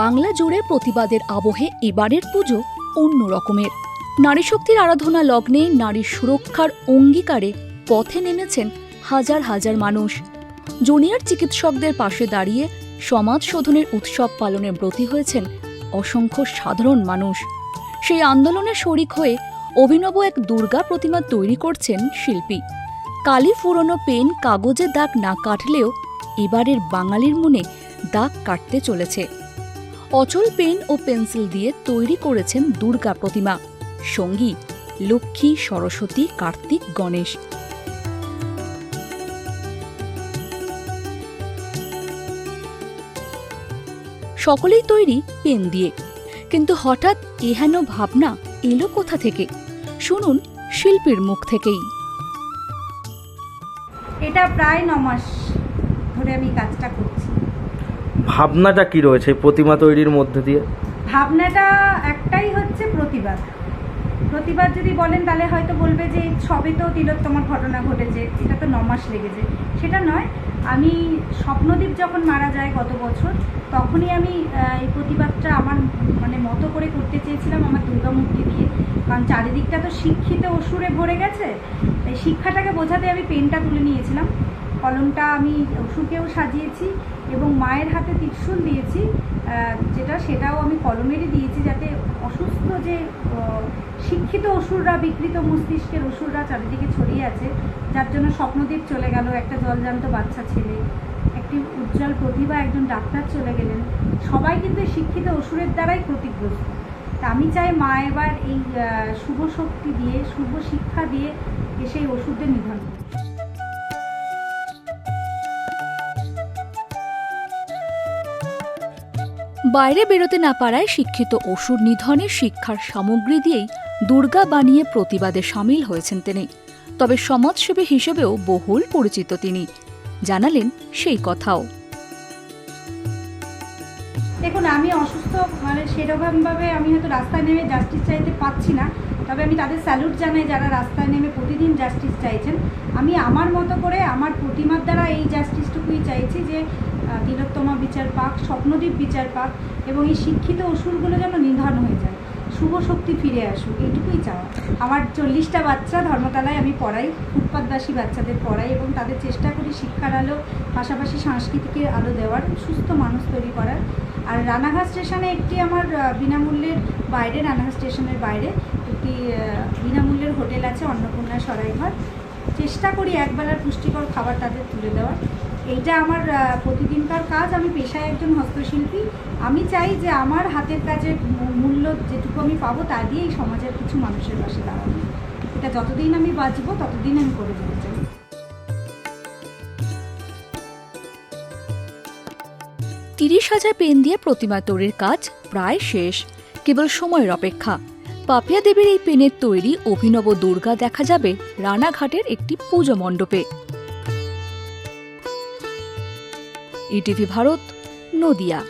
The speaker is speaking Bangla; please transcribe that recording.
বাংলা জুড়ে প্রতিবাদের আবহে এবারের পুজো অন্য রকমের। নারী শক্তির আরাধনা লগ্নে নারীর সুরক্ষার অঙ্গীকারে পথে নেমেছেন হাজার হাজার মানুষ। জুনিয়র চিকিৎসকদের পাশে দাঁড়িয়ে সমাজ শোধনের উৎসব পালনে ব্রতী হয়েছেন অসংখ্য সাধারণ মানুষ। সেই আন্দোলনে শরিক হয়ে অভিনব এক দুর্গা প্রতিমা তৈরি করছেন শিল্পী। কালি ফুরনো পেন, কাগজে দাগ না কাটলেও এবারের বাঙালির মনে দাগ কাটতে চলেছে। অচল পেন ও পেন্সিল দিয়ে তৈরি করেছেন দুর্গা প্রতিমা। সঙ্গী লক্ষ্মী, সরস্বতী, কার্তিক, গণেশ। সকলেই তৈরি পেন দিয়ে। কিন্তু হঠাৎ এহেন ভাবনা এলো কোথা থেকে? শুনুন শিল্পীর মুখ থেকেই। এটা প্রায় ন মাস ধরে আমি কাজটা করছি। ভাবনাটা কি রয়েছে প্রতিমা তৈরির মধ্যে দিয়ে? ভাবনাটা একটাই হচ্ছে প্রতিবাদ। প্রতিবাদ যদি বলেন তাহলে হয়তো বলবে যে সবে তো তিলোত্তমার ঘটনা ঘটেছে, এটা তো মাস লেগেছে। সেটা নয়, আমি স্বপ্নদীপ যখন মারা যায় গত বছর, তখনই আমি এই প্রতিবাদটা আমার মানে মতো করে করতে চেয়েছিলাম আমার দুর্গা মূর্তি দিয়ে। কারণ চারিদিকটা তো শিক্ষিত অসুরে ভরে গেছে, তাই শিক্ষাটাকে বোঝাতে আমি পেনটা তুলে নিয়েছিলাম। কলমটা আমি অসুরকেও সাজিয়েছি এবং মায়ের হাতে ত্রিশূল দিয়েছি যেটা সেটাও আমি কলমেরই দিয়েছি যাতে অসুস্থ যে শিক্ষিত অসুররা, বিকৃত মস্তিষ্কের অসুররা চারিদিকে ছড়িয়ে আছে, যার জন্য স্বপ্নদীপ চলে গেল, একটা জলজান্ত বাচ্চা ছেলে, একটি উজ্জ্বল প্রতিভা, একজন ডাক্তার চলে গেলেন। সবাই কিন্তু শিক্ষিত অসুরের দ্বারাই ক্ষতিগ্রস্ত। তা আমি চাই মা এবার এই শুভ শক্তি দিয়ে, শুভ শিক্ষা দিয়ে এসে এই ওষুধদের নিধন বাইরে বেরোতে না পারায় শিক্ষিত অসুর নিধনের শিক্ষার সামগ্রী দিয়েই দুর্গা বানিয়ে প্রতিবাদে সামিল হয়েছেন তিনি। তবে সমাজসেবী হিসেবেও বহুল পরিচিত তিনি। জানালেন সেই কথাও। দেখুন, আমি অসুস্থ মানে সেরকমভাবে আমি হয়তো রাস্তায় নেমে জাস্টিস চাইতে পাচ্ছি না। তবে আমি তাদের স্যালুট জানাই যারা রাস্তায় নেমে প্রতিদিন জাস্টিস চাইছেন। আমি আমার মতো করে আমার এই জাস্টিসটুকুই চাইছি যে তিলোত্তমা বিচার পাক স্বপ্নদ্বীপ বিচার পাক এবং এই শিক্ষিত অসুরগুলো যেন নিধন হয়ে যায়, শুভ শক্তি ফিরে আসুক, এইটুকুই চাওয়া। আমার চল্লিশটা বাচ্চা ধর্মতলায় আমি পড়াই, ফুটপাতবাসী বাচ্চাদের পড়াই এবং তাদের চেষ্টা করি শিক্ষার আলো, পাশাপাশি সাংস্কৃতিকের আলো দেওয়ার, সুস্থ মানুষ তৈরি করার। আর রানাঘাট স্টেশনে একটি আমার বিনামূল্যের বাইরে, রানাঘাট স্টেশনের বাইরে একটি বিনামূল্যের হোটেল আছে, অন্নপূর্ণা সরাইঘর চেষ্টা করি একবেলার পুষ্টিকর খাবার তাদের তুলে দেওয়ার। এইটা আমার প্রতিদিনকার কাজ। আমি পেশায় একজন হস্তশিল্পী। আমি চাই যে আমার হাতের কাজের মূল্য যেটুকু আমি পাবো, তা দিয়ে এই সমাজের কিছু মানুষের পাশে দাঁড়াবো। এটা যতদিন আমি বাঁচবো, ততদিন আমি করে যেতে চাই। তিরিশ হাজার পেন দিয়ে প্রতিমা তৈরির কাজ প্রায় শেষ। কেবল সময়ের অপেক্ষা। পাপিয়া দেবীর এই পেনের তৈরি অভিনব দুর্গা দেখা যাবে রানাঘাটের একটি পুজো মণ্ডপে। ইটিভি ভারত, নদিয়া।